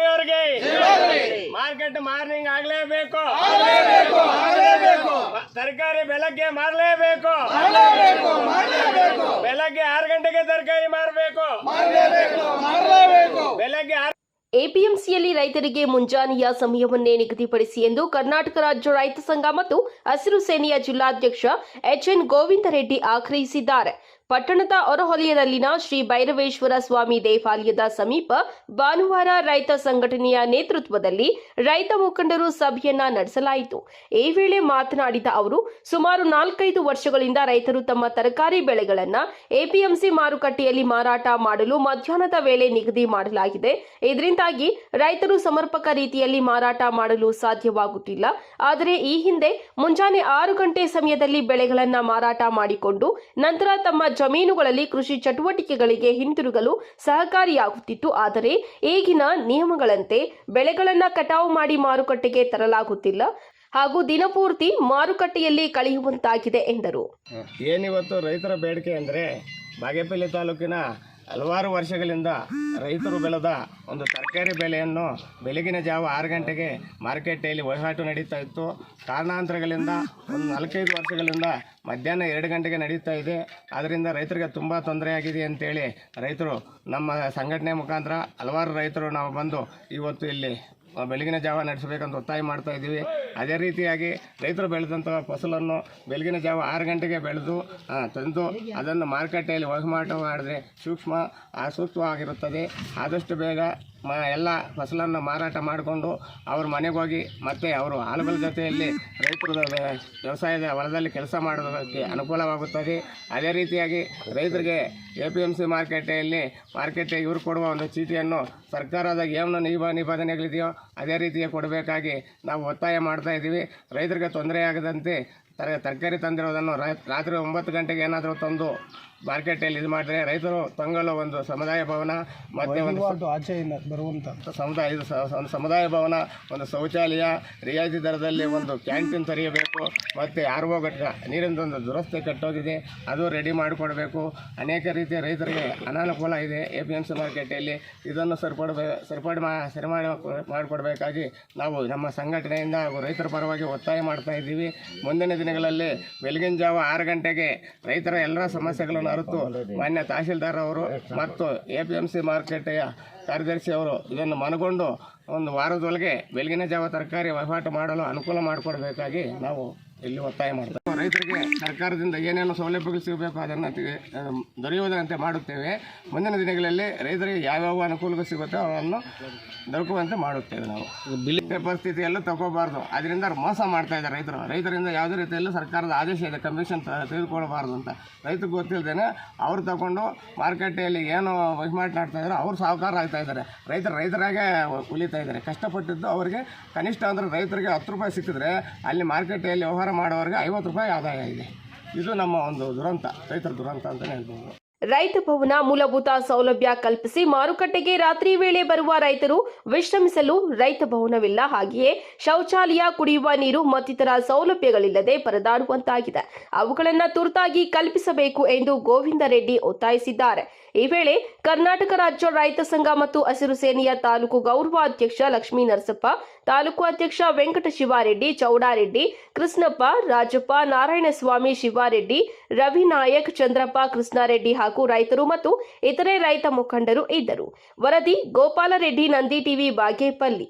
ಅವ್ರಿಗೆ market morning ಆಗ್ಲೇಬೇಕು. ತರಕಾರಿ ಬೆಳಗ್ಗೆ ಮಾರಲೇಬೇಕು. ಬೆಳಗ್ಗೆ ಆರು ಗಂಟೆಗೆ ತರಕಾರಿ ಮಾರಬೇಕು. ಬೆಳಗ್ಗೆ ಆರು ಎಪಿಎಂಸಿಯಲ್ಲಿ ರೈತರಿಗೆ ಮುಂಜಾನೆಯ ಸಮಯವನ್ನೇ ನಿಗದಿಪಡಿಸಿ ಎಂದು ಕರ್ನಾಟಕ ರಾಜ್ಯ ರೈತ ಸಂಘ ಮತ್ತು ಹಸಿರು ಸೇನೆಯ ಜಿಲ್ಲಾಧ್ಯಕ್ಷ ಎಚ್ಎನ್ ಗೋವಿಂದರೆಡ್ಡಿ ಆಗ್ರಹಿಸಿದ್ದಾರೆ. ಪಟ್ಟಣದ ಹೊರಹೊಲಯದಲ್ಲಿನ ಶ್ರೀ ಭೈರವೇಶ್ವರ ಸ್ವಾಮಿ ದೇವಾಲಯದ ಸಮೀಪ ಭಾನುವಾರ ರೈತ ಸಂಘಟನೆಯ ನೇತೃತ್ವದಲ್ಲಿ ರೈತ ಮುಖಂಡರು ಸಭೆಯನ್ನ ನಡೆಸಲಾಯಿತು. ಈ ವೇಳೆ ಮಾತನಾಡಿದ ಅವರು, ಸುಮಾರು ನಾಲ್ಕೈದು ವರ್ಷಗಳಿಂದ ರೈತರು ತಮ್ಮ ತರಕಾರಿ ಬೆಳೆಗಳನ್ನ ಎಪಿಎಂಸಿ ಮಾರುಕಟ್ಟೆಯಲ್ಲಿ ಮಾರಾಟ ಮಾಡಲು ಮಧ್ಯಾಹ್ನದ ವೇಳೆ ನಿಗದಿ ಮಾಡಲಾಗಿದೆ. ಇದರಿಂದಾಗಿ ರೈತರು ಸಮರ್ಪಕ ರೀತಿಯಲ್ಲಿ ಮಾರಾಟ ಮಾಡಲು ಸಾಧ್ಯವಾಗುತ್ತಿಲ್ಲ. ಆದರೆ ಈ ಹಿಂದೆ ಮುಂಜಾನೆ ಆರು ಗಂಟೆ ಸಮಯದಲ್ಲಿ ಬೆಳೆಗಳನ್ನ ಮಾರಾಟ ಮಾಡಿಕೊಂಡು ನಂತರ ತಮ್ಮ ಜಮೀನುಗಳಲ್ಲಿ ಕೃಷಿ ಚಟುವಟಿಕೆಗಳಿಗೆ ಹಿಂತಿರುಗಲು ಸಹಕಾರಿಯಾಗುತ್ತಿತ್ತು. ಆದರೆ ಈಗಿನ ನಿಯಮಗಳಂತೆ ಬೆಳೆಗಳನ್ನು ಕಟಾವು ಮಾಡಿ ಮಾರುಕಟ್ಟೆಗೆ ತರಲಾಗುತ್ತಿಲ್ಲ. ಹಾಗೂ ದಿನಪೂರ್ತಿ ಮಾರುಕಟ್ಟೆಯಲ್ಲಿ ಕಳೆಯುವಂತಾಗಿದೆ ಎಂದರು. ಏನಿವತ್ತು ರೈತರ ಬೇಡಿಕೆ ಅಂದರೆ ಬಾಗೇಪಲ್ಲಿ ತಾಲೂಕಿನ ಹಲವಾರು ವರ್ಷಗಳಿಂದ ರೈತರು ಬೆಳೆದ ಒಂದು ತರಕಾರಿ ಬೆಲೆಯನ್ನು ಬೆಳಗಿನ ಜಾವ ಆರು ಗಂಟೆಗೆ ಮಾರುಕಟ್ಟೆಯಲ್ಲಿ ವಹಿವಾಟು ನಡೀತಾ ಇತ್ತು. ಕಾರಣಾಂತರಗಳಿಂದ ಒಂದು ನಾಲ್ಕೈದು ವರ್ಷಗಳಿಂದ ಮಧ್ಯಾಹ್ನ ಎರಡು ಗಂಟೆಗೆ ನಡೀತಾ ಇದೆ. ಅದರಿಂದ ರೈತರಿಗೆ ತುಂಬ ತೊಂದರೆಯಾಗಿದೆ ಅಂತೇಳಿ ರೈತರು ನಮ್ಮ ಸಂಘಟನೆ ಮುಖಾಂತರ ಹಲವಾರು ರೈತರು ನಾವು ಬಂದು ಇವತ್ತು ಇಲ್ಲಿ ಬೆಳಗಿನ ಜಾವ ನಡೆಸಬೇಕಂತ ಒತ್ತಾಯ ಮಾಡ್ತಾ ಇದ್ದೀವಿ. ಅದೇ ರೀತಿಯಾಗಿ ರೈತರು ಬೆಳೆದಂಥ ಫಸಲನ್ನು ಬೆಳಗಿನ ಜಾವ ಆರು ಗಂಟೆಗೆ ಬೆಳೆದು ತಂದು ಅದನ್ನು ಮಾರುಕಟ್ಟೆಯಲ್ಲಿ ವಹಿವಾಟು ಮಾಡಿದ್ರೆ ಸೂಕ್ಷ್ಮ ಸೂಕ್ಷ್ಮವಾಗಿರುತ್ತದೆ. ಆದಷ್ಟು ಬೇಗ ಮ ಎಲ್ಲ ಫಸಲನ್ನು ಮಾರಾಟ ಮಾಡಿಕೊಂಡು ಅವ್ರ ಮನೆಗೆ ಹೋಗಿ ಮತ್ತೆ ಅವರು ಆಳುಗಳ ಜೊತೆಯಲ್ಲಿ ರೈತರು ವ್ಯ- ವ್ಯವಸಾಯದ ಹೊಲದಲ್ಲಿ ಕೆಲಸ ಮಾಡೋದಕ್ಕೆ ಅನುಕೂಲವಾಗುತ್ತದೆ. ಅದೇ ರೀತಿಯಾಗಿ ರೈತರಿಗೆ ಎ ಪಿ ಎಂ ಸಿ ಮಾರುಕಟ್ಟೆಯಲ್ಲಿ ಮಾರ್ಕೆಟ್ ಇವರು ಕೊಡುವ ಒಂದು ಚೀಟಿಯನ್ನು ಸರ್ಕಾರದ ಏನು ನಿಬ, ನಿಬಂಧನೆಗಳಿದೆಯೋ ಅದೇ ರೀತಿಯ ಕೊಡಬೇಕಾಗಿ ನಾವು ಒತ್ತಾಯ ಮಾಡ್ತಾ ಇದ್ದೀವಿ. ರೈತರಿಗೆ ತೊಂದರೆಯಾಗದಂತೆ ತರ ತರಕಾರಿ ತಂದಿರೋದನ್ನು ರಾತ್ರಿ ಒಂಬತ್ತು ಗಂಟೆಗೆ ಏನಾದರೂ ತಂದು ಮಾರ್ಕೆಟಲ್ಲಿ ಇದು ಮಾಡಿದ್ರೆ ರೈತರು ತಂಗಲು ಒಂದು ಸಮುದಾಯ ಭವನ ಮತ್ತು ಒಂದು ಆಚೆಯಿಂದ ಬರುವಂತ. ಸಮುದಾಯ ಇದು ಒಂದು ಸಮುದಾಯ ಭವನ ಒಂದು ಶೌಚಾಲಯ ರಿಯಾಯಿತಿ ದರದಲ್ಲಿ ಒಂದು ಕ್ಯಾಂಟೀನ್ ತೆರೆಯಬೇಕು ಮತ್ತು ಆರ್ ಒ ಘಟಕ ನೀರಿಂದೊಂದು ದುರಸ್ತಿ ಕಟ್ಟೋಗಿದೆ ಅದು ರೆಡಿ ಮಾಡಿಕೊಡಬೇಕು. ಅನೇಕ ರೀತಿಯ ರೈತರಿಗೆ ಅನಾನುಕೂಲ ಇದೆ ಎ ಪಿ ಎಂ ಸಿ ಮಾರ್ಕೆಟಲ್ಲಿ. ಇದನ್ನು ಸರಿಪಡಬೇ ಸರಿಪಡಿ ಮಾ ಸರಿ ಮಾಡಿ ಮಾಡಿಕೊಡ್ಬೇಕಾಗಿ ನಾವು ನಮ್ಮ ಸಂಘಟನೆಯಿಂದ ಹಾಗೂ ರೈತರ ಪರವಾಗಿ ಒತ್ತಾಯ ಮಾಡ್ತಾ ಇದ್ದೀವಿ. ಮುಂದಿನ ದಿನಗಳಲ್ಲಿ ಬೆಳಗಿನ ಜಾವ ಆರು ಗಂಟೆಗೆ ರೈತರ ಎಲ್ಲ ಸಮಸ್ಯೆಗಳನ್ನು ಅರಿತು ಮಾನ್ಯ ತಹಶೀಲ್ದಾರ್ ಅವರು ಮತ್ತು ಎ ಪಿ ಎಂ ಸಿ ಮಾರುಕಟ್ಟೆಯ ಕಾರ್ಯದರ್ಶಿ ಅವರು ಇದನ್ನು ಮನಗೊಂಡು ಒಂದು ವಾರದೊಳಗೆ ಬೆಳಗಿನ ಜಾವ ತರಕಾರಿ ವಹಿವಾಟು ಮಾಡಲು ಅನುಕೂಲ ಮಾಡಿಕೊಡ್ಬೇಕಾಗಿ ನಾವು ಇಲ್ಲಿ ಒತ್ತಾಯ ಮಾಡ್ತೇವೆ. ರೈತರಿಗೆ ಸರ್ಕಾರದಿಂದ ಏನೇನು ಸೌಲಭ್ಯಗಳು ಸಿಗಬೇಕು ಅದನ್ನು ದೊರೆಯುವುದರಂತೆ ಮಾಡುತ್ತೇವೆ. ಮುಂದಿನ ದಿನಗಳಲ್ಲಿ ರೈತರಿಗೆ ಯಾವ್ಯಾವ ಅನುಕೂಲಗಳು ಸಿಗುತ್ತೋ ಅವನ್ನು ದೊರಕುವಂತೆ ಮಾಡುತ್ತೇವೆ ನಾವು. ಬಿಲ್ಲಿ ಪರಿಸ್ಥಿತಿಯಲ್ಲೂ ತಗೋಬಾರ್ದು. ಅದರಿಂದ ಮೋಸ ಮಾಡ್ತಾ ಇದ್ದಾರೆ ರೈತರು. ರೈತರಿಂದ ಯಾವುದೇ ರೀತಿಯಲ್ಲೂ ಸರ್ಕಾರದ ಆದೇಶ ಇದೆ. ಕಮಿಷನ್ ತೆಗೆದುಕೊಳ್ಬಾರ್ದು ಅಂತ. ರೈತರಿಗೆ ಗೊತ್ತಿಲ್ಲದೇನೆ ಅವ್ರು ತಗೊಂಡು ಮಾರುಕಟ್ಟೆಯಲ್ಲಿ ಏನು ಮಾಡ್ತಾ ಇದ್ದಾರೆ ಅವ್ರು ಸಾಹುಕಾರ ಆಗ್ತಾ ಇದ್ದಾರೆ. ರೈತರು ರೈತರಾಗೆ ಉಳಿತಾ ಇದ್ದಾರೆ. ಕಷ್ಟಪಟ್ಟಿದ್ದು ಅವರಿಗೆ ಕನಿಷ್ಠ ಅಂದರೆ ರೈತರಿಗೆ ಹತ್ತು ರೂಪಾಯಿ ಸಿಕ್ಕಿದ್ರೆ ಅಲ್ಲಿ ಮಾರುಕಟ್ಟೆಯಲ್ಲಿ ವ್ಯವಹಾರ ಮಾಡೋರಿಗೆ ಐವತ್ತು ರೂಪಾಯಿ ಆದಾಯ ಇದೆ. ಇದು ನಮ್ಮ ಒಂದು ದುರಂತ ರೈತರ ದುರಂತ ಅಂತಲೇ ಹೇಳ್ಬೋದು. ರೈತ ಭವನ ಮೂಲಭೂತ ಸೌಲಭ್ಯ ಕಲ್ಪಿಸಿ ಮಾರುಕಟ್ಟೆಗೆ ರಾತ್ರಿ ವೇಳೆ ಬರುವ ರೈತರು ವಿಶ್ರಮಿಸಲು ರೈತ ಭವನವಿಲ್ಲ. ಹಾಗೆಯೇ ಶೌಚಾಲಯ ಕುಡಿಯುವ ನೀರು ಮತ್ತಿತರ ಸೌಲಭ್ಯಗಳಿಲ್ಲದೆ ಪರದಾಡುವಂತಾಗಿದೆ. ಅವುಗಳನ್ನು ತುರ್ತಾಗಿ ಕಲ್ಪಿಸಬೇಕು ಎಂದು ಗೋವಿಂದ ರೆಡ್ಡಿ ಒತ್ತಾಯಿಸಿದ್ದಾರೆ. ಈ ವೇಳೆ ಕರ್ನಾಟಕ ರಾಜ್ಯ ರೈತ ಸಂಘ ಮತ್ತು ಹಸಿರು ಸೇನೆಯ ತಾಲೂಕು ಗೌರವ ಅಧ್ಯಕ್ಷ ಲಕ್ಷ್ಮೀ ನರಸಪ್ಪ, ತಾಲೂಕು ಅಧ್ಯಕ್ಷ ವೆಂಕಟ ಶಿವಾರೆಡ್ಡಿ, ಚೌಡಾರೆಡ್ಡಿ, ಕೃಷ್ಣಪ್ಪ, ರಾಜಪ್ಪ, ನಾರಾಯಣಸ್ವಾಮಿ ಶಿವಾರೆಡ್ಡಿ, ರವಿ ನಾಯಕ್, ಚಂದ್ರಪ್ಪ, ಕೃಷ್ಣಾರೆಡ್ಡಿ ಹಾಗೂ ರೈತರು ಮತ್ತು ಇತರೆ ರೈತ ಮುಖಂಡರು ಇದ್ದರು. ವರದಿ ಗೋಪಾಲರೆಡ್ಡಿ ನಂದಿ ಟಿವಿ ಬಾಗೇಪಲ್ಲಿ.